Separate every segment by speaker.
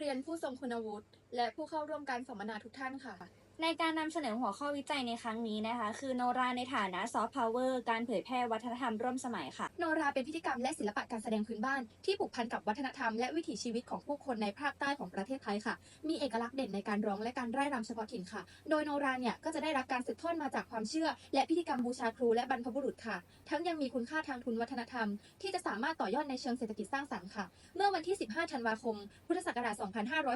Speaker 1: เรียนผู้ทรงคุณวุฒิและผู้เข้าร่วมการสัมมนาทุกท่านค่ะ
Speaker 2: ในการนำเสนอหัวข้อวิจัยในครั้งนี้นะคะ คือโนราในฐานะซอฟต์พาวเวอร์การเผยแพร่วัฒนธรรมร่วมสมัยค่ะ
Speaker 1: โนราเป็นพิธีกรรมและศิลปะการแสดงพื้นบ้าน ที่ผูกพันกับวัฒนธรรมและวิถีชีวิตของผู้คนในภาคใต้ของประเทศไทยค่ะ มีเอกลักษณ์เด่นในการร้องและการร่ายรำเฉพาะถิ่นค่ะ โดยโนราเนี่ยก็จะได้รับการสืบทอดมาจากความเชื่อ และพิธีกรรมบูชาครูและบรรพบุรุษค่ะ ทั้งยังมีคุณค่าทางทุนวัฒนธรรม ที่จะสามารถต่อยอดในเชิงเศรษฐกิจสร้างสรรค์ค่ะ เมื่อวันที่ 15 ธันวาคม พุทธศักราช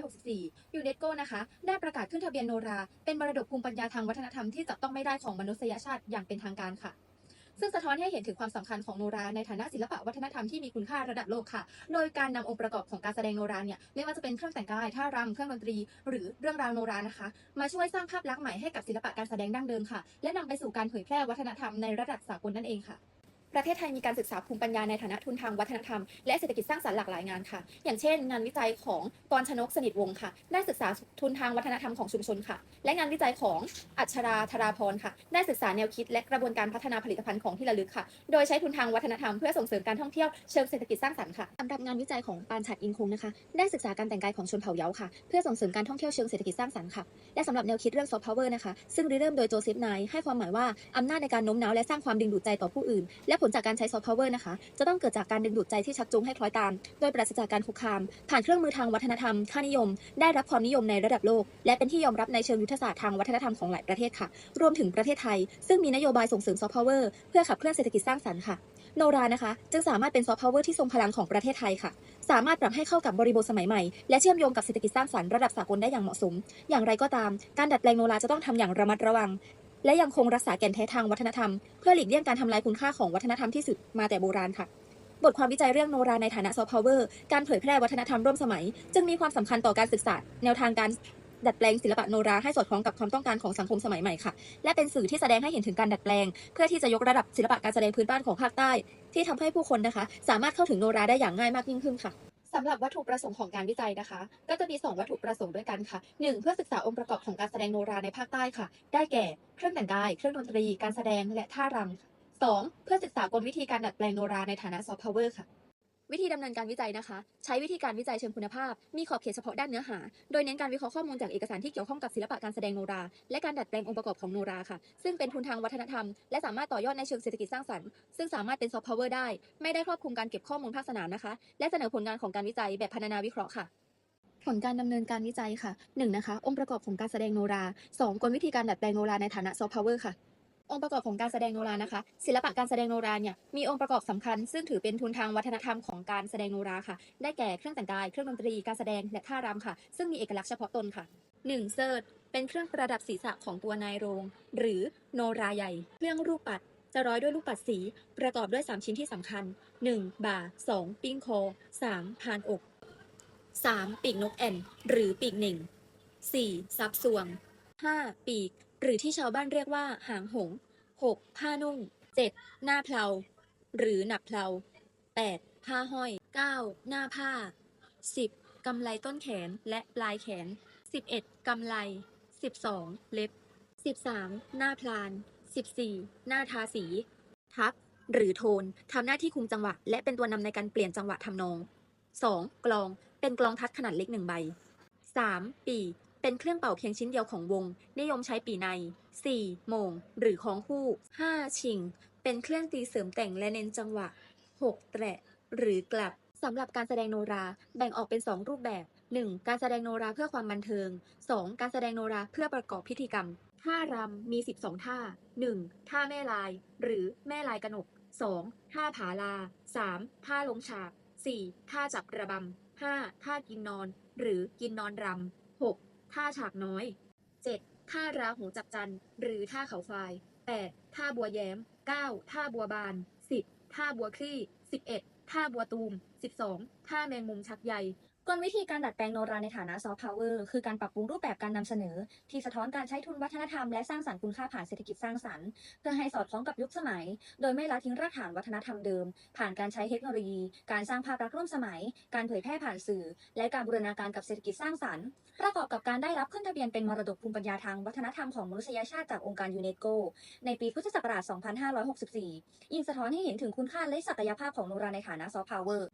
Speaker 1: 2564 ยูเนสโกนะคะ ได้ประกาศขึ้นทะเบียนโนราเป็นมรดกภูมิปัญญาทางวัฒนธรรมที่จับต้องไม่ได้ของมนุษยชาติอย่างเป็นทางการค่ะ ซึ่งสะท้อนให้เห็นถึงความสำคัญของโนราในฐานะศิลปะวัฒนธรรมที่มีคุณค่าระดับโลกค่ะ โดยการนำองค์ประกอบของการแสดงโนราเนี่ยไม่ว่าจะเป็นเครื่องแต่งกายท่ารำเครื่องดนตรี หรือเรื่องราวโนรานะคะ มาช่วยสร้างภาพลักษณ์ใหม่ให้กับศิลปะการแสดงดั้งเดิมค่ะ และนำไปสู่การเผยแพร่วัฒนธรรมในระดับสากลนั่นเองค่ะ ประเทศไทยมีการศึกษาภูมิปัญญาในฐานะทุนทางวัฒนธรรม และเศรษฐกิจสร้างสรรค์หลากหลายงานค่ะ อย่างเช่น งานวิจัยของกรชนกสนิทวงศ์ค่ะ ได้ศึกษาทุนทางวัฒนธรรมของชุมชนค่ะ และงานวิจัยของอัชราธราพรค่ะ ได้ศึกษาแนวคิดและกระบวนการพัฒนาผลิตภัณฑ์ของที่ระลึกค่ะ โดยใช้ทุนทางวัฒนธรรมเพื่อส่งเสริมการท่องเที่ยวเชิงเศรษฐกิจสร้างสรรค์ค่ะสำหรับงานวิจัยของปานฉัดอินคงนะคะ ได้ศึกษาการแต่งกายของชนเผ่าเย้าค่ะ เพื่อส่งเสริมการท่องเที่ยวเชิงเศรษฐกิจสร้างสรรค์ค่ะ และสำหรับแนวคิดเรื่องซอฟต์พาวเวอร์นะคะ ซึ่งริเริ่มโดยโจเซฟไนให้ความหมายว่าอำนาจในการโน้มน้าวและสร้างความดึงดูดใจต่อผู้อื่นและผผลจากการใช้ซอฟต์พาวเวอร์นะคะ จะต้องเกิดจากการดึงดูดใจที่ชักจูงให้คล้อยตาม โดยปราศจากการคุกคาม ผ่านเครื่องมือทางวัฒนธรรม ค่านิยม ได้รับความนิยมในระดับโลก และเป็นที่ยอมรับในเชิงยุทธศาสตร์ทางวัฒนธรรมของหลายประเทศค่ะ รวมถึงประเทศไทย ซึ่งมีนโยบายส่งเสริมซอฟต์พาวเวอร์เพื่อขับเคลื่อนเศรษฐกิจสร้างสรรค์ค่ะ โนรานะคะ จึงสามารถเป็นซอฟต์พาวเวอร์ที่ทรงพลังของประเทศไทยค่ะ สามารถปรับให้เข้ากับบริบทสมัยใหม่ และเชื่อมโยงกับเศรษฐกิจสร้างสรรค์ระดับสากลได้อย่างเหมาะสม อย่างไรก็ตาม การดัดแปลงโนราจะต้องทำอย่างระมัดระวัง และยังคงรักษาแก่นแท้ทางวัฒนธรรม เพื่อหลีกเลี่ยงการทำลายคุณค่าของวัฒนธรรมที่สืบมาแต่โบราณค่ะ บทความวิจัยเรื่องโนราในฐานะซอฟต์พาวเวอร์การเผยแพร่วัฒนธรรมร่วมสมัย จึงมีความสำคัญต่อการศึกษา แนวทางการดัดแปลงศิลปะโนราให้สอดคล้องกับความต้องการของสังคมสมัยใหม่ค่ะ และเป็นสื่อที่แสดงให้เห็นถึงการดัดแปลง เพื่อที่จะยกระดับศิลปะการแสดงพื้นบ้านของภาคใต้ ที่ทำให้ผู้คนนะคะ สามารถเข้าถึงโนราได้อย่างง่ายมากยิ่งขึ้นค่ะ สำหรับวัตถุประสงค์ของการวิจัยนะคะ ก็จะมี 2 วัตถุประสงค์ด้วยกันค่ะ 1. เพื่อศึกษาองค์ประกอบของการแสดงโนราในภาคใต้ค่ะ ได้แก่เครื่องแต่งกาย เครื่องดนตรี การแสดงและท่ารำ 2. เพื่อศึกษากลวิธีการดัดแปลงโนราในฐานะซอฟต์พาวเวอร์ค่ะ วิธีดำเนินการวิจัยนะคะ ใช้วิธีการวิจัยเชิงคุณภาพ มีขอบเขตเฉพาะด้านเนื้อหา โดยเน้นการวิเคราะห์ข้อมูลจากเอกสารที่เกี่ยวข้องกับศิลปะการแสดงโนรา และการดัดแปลงองค์ประกอบของโนราค่ะ ซึ่งเป็นทุนทางวัฒนธรรม และสามารถต่อยอดในเชิงเศรษฐกิจสร้างสรรค์ ซึ่งสามารถเป็นซอฟต์พาวเวอร์ได้ ไม่ได้ครอบคลุมการเก็บข้อมูลภาคสนามนะคะ และเสนอผลงานของการวิจัยแบบพัฒนาวิเคราะห์ค่ะผลการดำเนินการวิจัยค่ะ 1. นะคะ องค์ประกอบของการแสดงโนรา 2. กลวิธีการดัดแปลงโนราในฐานะซอฟต์พาวเวอร์ค่ะ องค์ประกอบของการแสดงโนรานะคะ ศิลปะการแสดงโนราเนี่ยมีองค์ประกอบสำคัญ ซึ่งถือเป็นทุนทางวัฒนธรรมของการแสดงโนราค่ะ ได้แก่เครื่องแต่งกาย เครื่องดนตรี การแสดง และท่ารำค่ะ ซึ่งมีเอกลักษณ์เฉพาะตนค่ะ 1. เซิร์ตเป็นเครื่องประดับศีรษะของตัวนายโรง หรือโนราใหญ่ เครื่องรูปปัดจะร้อยด้วยลูกปัดสี ประกอบด้วย 3 ชิ้นที่สำคัญ 1. บ่า 2. ปิ้งคอ 3. พานอก 3. ปีกนกแอ่น หรือปีกหนึ่ง 4. ซับสวง 5. ปีก หรือที่ชาวบ้านเรียกว่า หางหง 6. ผ้านุ่ง 7. หน้าเพลา หรือหนับเพลา 8. ผ้าห้อย 9. หน้าผ้า 10. กำไลต้นแขนและปลายแขน 11. กำไล 12. เล็บ 13. หน้าพลาน 14. หน้าทาสี ทัก หรือโทนทำหน้าที่คุมจังหวะ และเป็นตัวนำในการเปลี่ยนจังหวะทำนอง 2. กลอง เป็นกลองทัดขนาดเล็กหนึ่งใบ 3. ปี เป็นเครื่องเป่าเพียงชิ้นเดียวของวง นิยมใช้ปีใน 4. โมง หรือคล้องคู่ 5. ชิง เป็นเครื่องตีเสริมแต่งและเน้นจังหวะ 6. แตะ หรือกลับสำหรับการแสดงโนราแบ่งออกเป็น 2 รูปแบบ 1. การแสดงโนราเพื่อความบันเทิง 2. การแสดงโนราเพื่อประกอบพิธีกรรม ท่ารำมี 12 ท่า 1. ท่าแม่ลาย หรือแม่ลายกนก 2. ท่าผาลา 3. ท่าลงฉาก 4. ท่าจับระบำ 5. ท่ากินนอน หรือกินนอนรำ ท่าฉากน้อย 7. ท่าราหูจับจันทร์หรือท่าเขาควาย 8. ท่าบัวแย้ม 9. ท่าบัวบาน 10. ท่าบัวคลี่ 11. ท่าบัวตูม 12. ท่าแมงมุมชักใย กลวิธีการดัดแปลงโนราในฐานะซอฟต์พาวเวอร์คือการปรับปรุงรูปแบบการนำเสนอ ที่สะท้อนการใช้ทุนวัฒนธรรมและสร้างสรรค์คุณค่าผ่านเศรษฐกิจสร้างสรรค์เพื่อให้สอดคล้องกับยุคสมัย โดยไม่ละทิ้งรากฐานวัฒนธรรมเดิม ผ่านการใช้เทคโนโลยี การสร้างภาพลักษณ์ร่วมสมัย การเผยแพร่ผ่านสื่อ และการบูรณาการกับเศรษฐกิจสร้างสรรค์ประกอบกับการได้รับขึ้นทะเบียนเป็นมรดกภูมิปัญญาทางวัฒนธรรมของมนุษยชาติจากองค์การยูเนสโกในปีพุทธศักราช 2564 ยิ่งสะท้อนให้เห็นถึงคุณค่าและศักยภาพของโนราในฐานะซอฟต์พาวเวอร์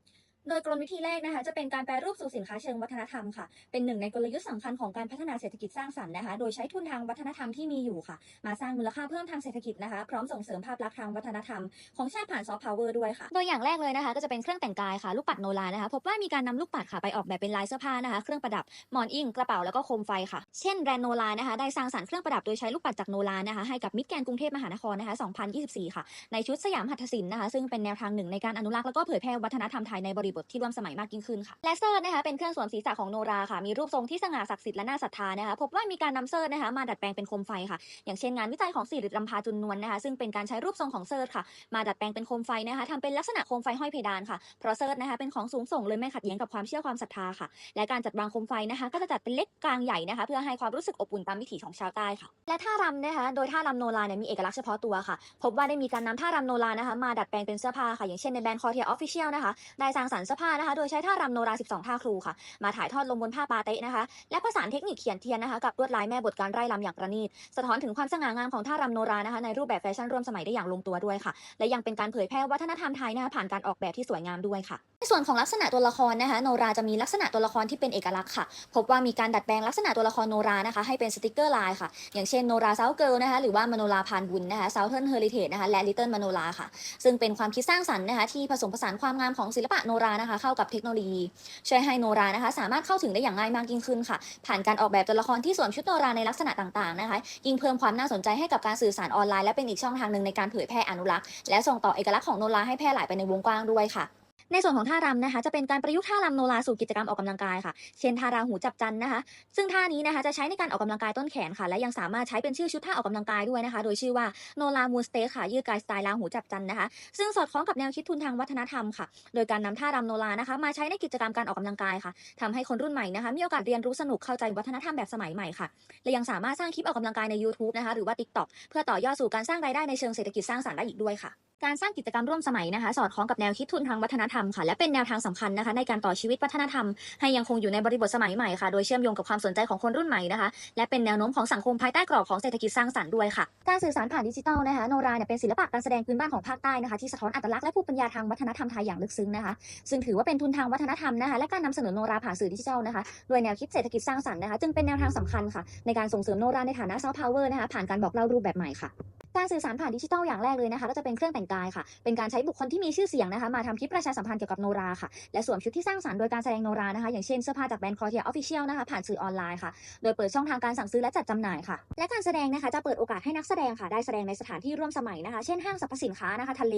Speaker 2: โดยกลวิธีแรกนะคะจะเป็นการแปรรูปสู่สินค้าเชิงวัฒนธรรมค่ะ เป็นหนึ่งในกลยุทธ์สำคัญของการพัฒนาเศรษฐกิจสร้างสรรค์นะคะ โดยใช้ทุนทางวัฒนธรรมที่มีอยู่ค่ะ มาสร้างมูลค่าเพิ่มทางเศรษฐกิจนะคะ พร้อมส่งเสริมภาพลักษณ์ทางวัฒนธรรมของชาติผ่านซอฟต์พาวเวอร์ด้วยค่ะ โดยอย่างแรกเลยนะคะก็จะเป็นเครื่องแต่งกายค่ะลูกปัดโนรานะคะ พบว่ามีการนำลูกปัดค่ะไปออกแบบเป็นลายเสื้อผ้านะคะ เครื่องประดับหมอนอิงกระเป๋าแล้วก็โคมไฟค่ะ เช่นแบรนด์โนรานะคะ ได้สร้างสรรค์เครื่องประดับโดยใช้ลูกปัดจากโนรานะคะให้กับมิตรแกนกรุงเทพมหานครนะคะ 2024 ค่ะ ในชุดสยามหัตถศิลป์นะคะซึ่งเป็นแนวทางหนึ่งในการอนุรักษ์แล้วก็เผยแพร่วัฒนธรรมไทยในบริบทที่ร่วมสมัยมากยิ่งขึ้นค่ะและเซิร์นะคะเป็นเครื่องสวมศีรษะของโนราค่ะมีรูปทรงที่สง่าศักดิ์สิทธิ์และน่าศรัทธานะคะพบว่ามีการนำเซิร์ชนะคะมาดัดแปลงเป็นโคมไฟค่ะ อย่างเช่นงานวิจัยของสิริรำพาจุนนวลนะคะซึ่งเป็นการใช้รูปทรงของเซิร์ชค่ะมาดัดแปลงเป็นโคมไฟนะคะทำเป็นลักษณะโคมไฟห้อยเพดานค่ะเพราะเซิร์ชนะคะเป็นของสูงส่งเลยไม่ขัดแย้งกับความเชื่อความศรัทธาค่ะ และการจัดวางโคมไฟนะคะ ก็จะจัดเป็นเล็กกลางใหญ่นะคะ เพื่อให้ความรู้สึกอบอุ่นตามวิถีของชาวใต้ค่ะ และท่ารำนะคะ โดยท่ารำโนราเนี่ยมีเอกลักษณ์เฉพาะตัวค่ะ พบว่าได้มีการนำท่ารำโนรานะคะ มาดัดแปลงเป็นเสื้อผ้าค่ะ อย่างเช่นในแบรนด์คอเทียออฟฟิเชียลนะคะ ได้สร้างสรรค์เสื้อผ้านะคะ โดยใช้ท่ารำโนรา 12 ท่าครูค่ะ มาถ่ายทอดลงบนผ้าปาเตะนะคะ และผสานเทคนิคเขียนเทียนนะคะ กับลวดลายแม่บทการไร่รำอย่างประณีต สะท้อนถึงความสง่างามของท่ารำโนรานะคะ ในรูปแบบแฟชั่นร่วมสมัยได้อย่างลงตัวด้วยค่ะ และยังเป็นการเผยแพร่วัฒนธรรมไทยนะคะผ่านการออกแบบที่สวยงามด้วยค่ะในส่วนของลักษณะตัวละครนะคะ โนราจะมีลักษณะตัวละครที่เป็นเอกลักษณ์ค่ะ พบว่ามีการดัดแปลงลักษณะตัวละครโนรานะคะ ให้เป็นสติกเกอร์ลายค่ะ อย่างเช่นโนราเซาเกิลนะคะ หรือว่ามโนราพานบุญนะคะเซาเทิร์นเฮอริเทจนะคะ และลิตเติ้ลมโนราค่ะ ซึ่งเป็นความคิดสร้างสรรค์นะคะ ที่ผสมผสานความงามของศิลปะโนรานะคะเข้ากับเทคโนโลยีช่วยให้โนรานะคะ สามารถเข้าถึงได้อย่างง่ายมากยิ่งขึ้นค่ะ ผ่านการออกแบบตัวละครที่สวมชุดโนราในลักษณะต่างๆนะคะ ยิ่งเพิ่มความน่าสนใจให้กับการสื่อสารออนไลน์และเป็นอีกช่องทางหนึ่งในการเผยแพร่อนุรักษ์และส่งต่อเอกลักษณ์ของโนราให้แพร่หลายไปในวงกว้างด้วยค่ะ ในส่วนของท่ารำนะคะ จะเป็นการประยุกต์ท่ารำโนราสู่กิจกรรมออกกำลังกายค่ะ เช่นท่าราหูจับจันนะคะ ซึ่งท่านี้นะคะจะใช้ในการออกกำลังกายต้นแขนค่ะ และยังสามารถใช้เป็นชื่อชุดท่าออกกำลังกายด้วยนะคะ โดยชื่อว่าโนรามูสเตค่ะ ยืดกายสไตล์ราหูจับจันนะคะ ซึ่งสอดคล้องกับแนวคิดทุนทางวัฒนธรรมค่ะ โดยการนำท่ารำโนรานะคะ มาใช้ในกิจกรรมการออกกำลังกายค่ะทำให้คนรุ่นใหม่นะคะ มีโอกาสเรียนรู้สนุกเข้าใจวัฒนธรรมแบบสมัยใหม่ค่ะ และยังสามารถสร้างคลิปออกกำลังกายใน YouTube นะคะ หรือว่า TikTok เพื่อต่อยอดสู่การสร้างรายได้ในเชิงเศรษฐกิจสร้างสรรค์ได้อีกด้วยค่ะ การสร้างกิจกรรมร่วมสมัยนะคะ สอดคล้องกับแนวคิดทุนทางวัฒนธรรมค่ะและเป็นแนวทางสำคัญนะคะ ในการต่อชีวิตวัฒนธรรม ให้ยังคงอยู่ในบริบทสมัยใหม่ค่ะโดยเชื่อมโยงกับความสนใจของคนรุ่นใหม่นะคะ และเป็นแนวโน้มของสังคมภายใต้กรอบของเศรษฐกิจสร้างสรรค์ด้วยค่ะการสื่อสารผ่านดิจิทัลนะคะโนราเนี่ยเป็นศิลปะการแสดงพื้นบ้านของภาคใต้นะคะที่สะท้อนอัตลักษณ์และภูมิปัญญาทางวัฒนธรรมไทยอย่างลึกซึ้งนะคะซึ่งถือว่าเป็นทุนทางวัฒนธรรมนะคะและการนำเสนอโนราผ่านสื่อดิจิทัลนะคะโดยแนวคิดเศรษฐกิจสร้างสรรค์นะคะจึงเป็นแนวทางสำคัญค่ะในการส่งเสริมโนราในฐานะซอฟต์พาวเวอร์นะคะผ่านการบอกเล่ารูปแบบใหม่ค่ะ การสื่อสารผ่านดิจิทัลอย่างแรกเลยนะคะก็จะเป็นเครื่องแต่งกายค่ะ เป็นการใช้บุคคลที่มีชื่อเสียงนะคะ มาทำคลิปประชาสัมพันธ์เกี่ยวกับโนราค่ะ และสวมชุดที่สร้างสรรค์โดยการแสดงโนรานะคะ อย่างเช่นเสื้อผ้าจากแบรนด์คอเทียออฟฟิเชียลนะคะ ผ่านสื่อออนไลน์ค่ะ โดยเปิดช่องทางการสั่งซื้อและจัดจำหน่ายค่ะ และการแสดงนะคะจะเปิดโอกาสให้นักแสดงค่ะ ได้แสดงในสถานที่ร่วมสมัยนะคะ เช่นห้างสรรพสินค้านะคะทะเล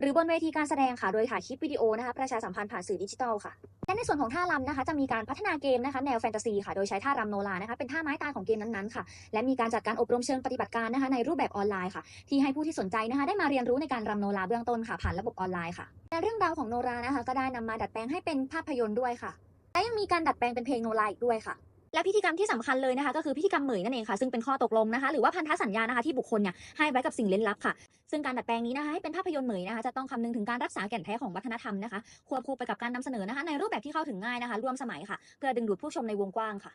Speaker 2: หรือบนเวทีการแสดงค่ะ โดยถ่ายคลิปวิดีโอนะคะ ประชาสัมพันธ์ผ่านสื่อดิจิทัลค่ะและในส่วนของท่ารำนะคะจะมีการพัฒนาเกมนะคะแนวแฟนตาซีค่ะโดยใช้ท่ารำโนรานะคะเป็นท่าไม้ตายของเกมนั้นๆค่ะและมีการจัดการอบรมเชิงปฏิบัติการนะคะในรูปแบบออนไลน์ค่ะ ที่ให้ผู้ที่สนใจนะคะได้มาเรียนรู้ในการรำโนราเบื้องต้นค่ะผ่านระบบออนไลน์ค่ะและเรื่องราวของโนรานะคะก็ได้นำมาดัดแปลงให้เป็นภาพยนตร์ด้วยค่ะ และยังมีการดัดแปลงเป็นเพลงโนราอีกด้วยค่ะ และพิธีกรรมที่สำคัญเลยนะคะ ก็คือพิธีกรรมเหมยนั่นเองค่ะ ซึ่งเป็นข้อตกลงนะคะ หรือว่าพันธสัญญานะคะที่บุคคลเนี่ยให้ไว้กับสิ่งเล่นลับค่ะ ซึ่งการดัดแปลงนี้นะคะให้เป็นภาพยนตร์เหมยนะคะจะต้องคำนึงถึงการรักษาแก่นแท้ของวัฒนธรรมนะคะควบคู่ไปกับการนำเสนอนะคะในรูปแบบที่เข้าถึงง่ายนะคะ ร่วมสมัยค่ะ เพื่อดึงดูดผู้ชมในวงกว้างค่ะ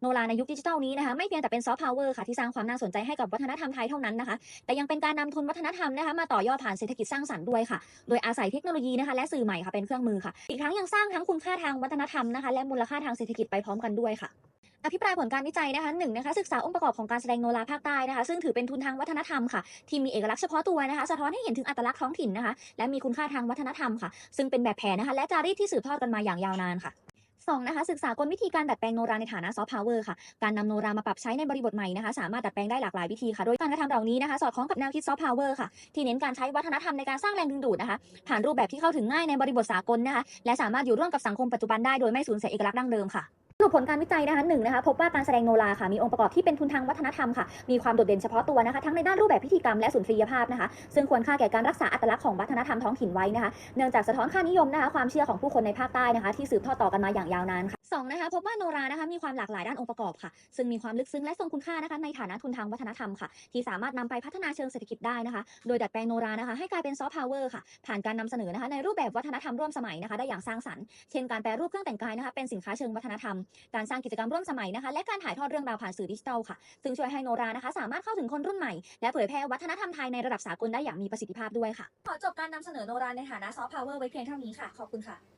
Speaker 2: โนราในยุคดิจิทัลนี้นะคะไม่เพียงแต่เป็นซอฟต์พาวเวอร์ค่ะที่สร้างความน่าสนใจให้กับวัฒนธรรมไทยเท่านั้นนะคะ แต่ยังเป็นการนำทุนวัฒนธรรมนะคะมาต่อยอดผ่านเศรษฐกิจสร้างสรรค์ด้วยค่ะ โดยอาศัยเทคโนโลยีนะคะและสื่อใหม่ค่ะเป็นเครื่องมือค่ะ อีกทั้งยังสร้างทั้งคุณค่าทางวัฒนธรรมนะคะและมูลค่าทางเศรษฐกิจไปพร้อมกันด้วยค่ะ อภิปรายผลการวิจัยนะคะหนึ่งนะคะศึกษาองค์ประกอบของการแสดงโนราภาคใต้นะคะซึ่งถือเป็นทุนทางวัฒนธรรมค่ะที่มีเอกลักษณ์เฉพาะตัวนะคะสะท้อนให้เห็นถึงอัตลักษณ์ท้องถิ่นนะคะและมีคุณค่าทางวัฒนธรรมค่ะ ซึ่งเป็นแบบแผนนะคะและจารีตที่สืบทอดกันมาอย่างยาวนานค่ะสองนะคะศึกษากลวิธีการดัดแปลงโนราในฐานะซอฟต์พาวเวอร์ค่ะการนำโนรามาปรับใช้ในบริบทใหม่นะคะสามารถดัดแปลงได้หลากหลายวิธีค่ะโดยการกระทำเหล่านี้นะคะสอดคล้องกับแนวคิดซอฟต์พาวเวอร์ค่ะที่เน้นการใช้วัฒนธรรมในการสร้างแรงดึงดูดนะคะผ่านรูปแบบที่เข้าถึงง่ายในบริบทสากลนะคะและสามารถอยู่ร่วมกับสังคมปัจจุบันได้โดยไม่สูญเสียเอกลักษณ์ดั้งเดิมค่ะ สรุปผลการวิจัยนะคะหนึ่งนะคะพบว่าการแสดงโนราค่ะมีองค์ประกอบที่เป็นทุนทางวัฒนธรรมค่ะมีความโดดเด่นเฉพาะตัวนะคะทั้งในด้านรูปแบบพิธีกรรมและสุนทรียภาพนะคะซึ่งควรค่าแก่การรักษาอัตลักษณ์ของวัฒนธรรมท้องถิ่นไว้นะคะเนื่องจากสะท้อนค่านิยมนะคะความเชื่อของผู้คนในภาคใต้นะคะที่สืบทอดต่อกันมาอย่างยาวนานค่ะสองนะคะพบว่าโนรานะคะมีความหลากหลายด้านองค์ประกอบค่ะ ซึ่งมีความลึกซึ้งและทรงคุณค่านะคะในฐานะทุนทางวัฒนธรรมค่ะ ที่สามารถนำไปพัฒนาเชิงเศรษฐกิจได้นะคะ โดยดัดแปลงโนรานะคะให้กลายเป็นซอฟต์พาวเวอร์ค่ะผ่านการนำเสนอนะคะในรูปแบบวัฒนธรรมร่วมสมัยนะคะได้อย่างสร้างสรรค์เช่นการแปรรูปเครื่องแต่งกายนะคะเป็นสินค้าเชิงวัฒนธรรมการสร้างกิจกรรมร่วมสมัยนะคะ และการถ่ายทอดเรื่องราวผ่านสื่อดิจิทัลค่ะ ซึ่งช่วยให้โนรานะคะ สามารถเข้าถึงคนรุ่นใหม่ และเผยแพร่วัฒนธรรมไทยในระดับสากลได้อย่างมีประสิทธิภาพด้วยค่ะ ขอจบการนำเสนอโนราในฐานะซอฟต์พาวเวอร์ไว้เพียงเท่านี้ค่ะ ขอบคุณค่ะ